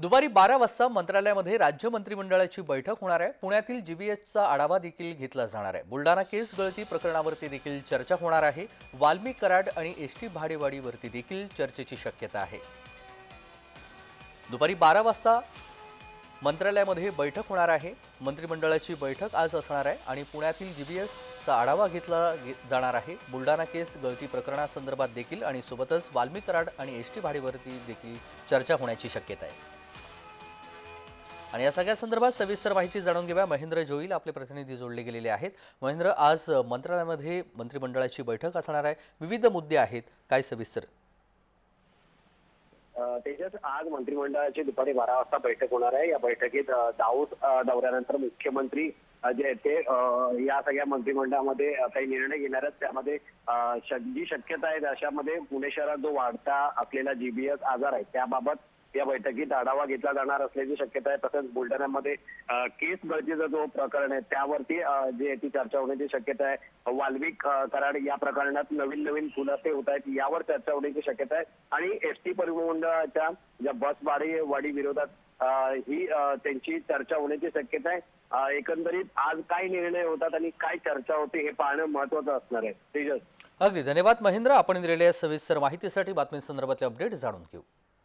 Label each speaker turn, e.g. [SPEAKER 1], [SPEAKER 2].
[SPEAKER 1] दुपारी बारा वाजता मंत्रालयामध्ये राज्य मंत्रिमंडळाची बैठक होणार आहे. पुण्यातील जीबीएसचा आढावा देखील घेतला जाणार आहे. बुलढाणा केस गळती प्रकरणावरती देखील चर्चा होणार आहे. वाल्मिक कराड आणि एस टी भाडेवाढीवरती देखील चर्चेची शक्यता आहे. दुपारी बारा वाजता मंत्रालयामध्ये बैठक होणार आहे. मंत्रिमंडळाची बैठक आज असणार आहे आणि पुण्यातील जीबीएसचा आढावा घेतला जाणार आहे. बुलढाणा केस गळती प्रकरणासंदर्भात देखील आणि सोबतच वाल्मिक कराड आणि एस टी भाडेवरती देखील चर्चा होण्याची शक्यता आहे. आणि या सगळ्या संदर्भात सविस्तर माहिती जाणून घेऊया. महेंद्र जोईल आपले प्रतिनिधी जोडले गेलेले आहेत. महेंद्र आज मंत्रालयामध्ये मंत्रिमंडळाची बैठक असणार आहे. विविध मुद्दे आहेत. काय सविस्तर?
[SPEAKER 2] तेजस आज मंत्रिमंडळाची दुपारी बारा वाजता बैठक होणार आहे. या बैठकीत दाऊद दौऱ्यानंतर मुख्यमंत्री जे आहेत ते या सगळ्या मंत्रिमंडळामध्ये काही निर्णय घेणार आहेत. त्यामध्ये जी शक्यता आहे त्याच्यामध्ये पुणे शहरात जो वाढता असलेला जीबीएस आजार आहे त्याबाबत या बैठकीत आढावा घेतला जाणार असल्याची शक्यता आहे. तसंच बुलढाण्यामध्ये केस गळतीचा जो प्रकरण आहे त्यावरती जे याची चर्चा होण्याची शक्यता आहे. वाल्मिक कराड या प्रकरणात नवीन नवीन खुलासे होत आहेत यावर चर्चा होण्याची शक्यता आहे. आणि एस टी ज्या बस वाडी वाढी विरोधात ही त्यांची चर्चा होण्याची शक्यता आहे. एकंदरीत आज काय निर्णय होतात आणि काय चर्चा होते हे पाहणं महत्वाचं असणार आहे. तेजस.
[SPEAKER 1] अगदी. धन्यवाद महेंद्र. आपण दिलेल्या सविस्तर माहितीसाठी बातमीसंदर्भातले अपडेट जाणून घेऊ.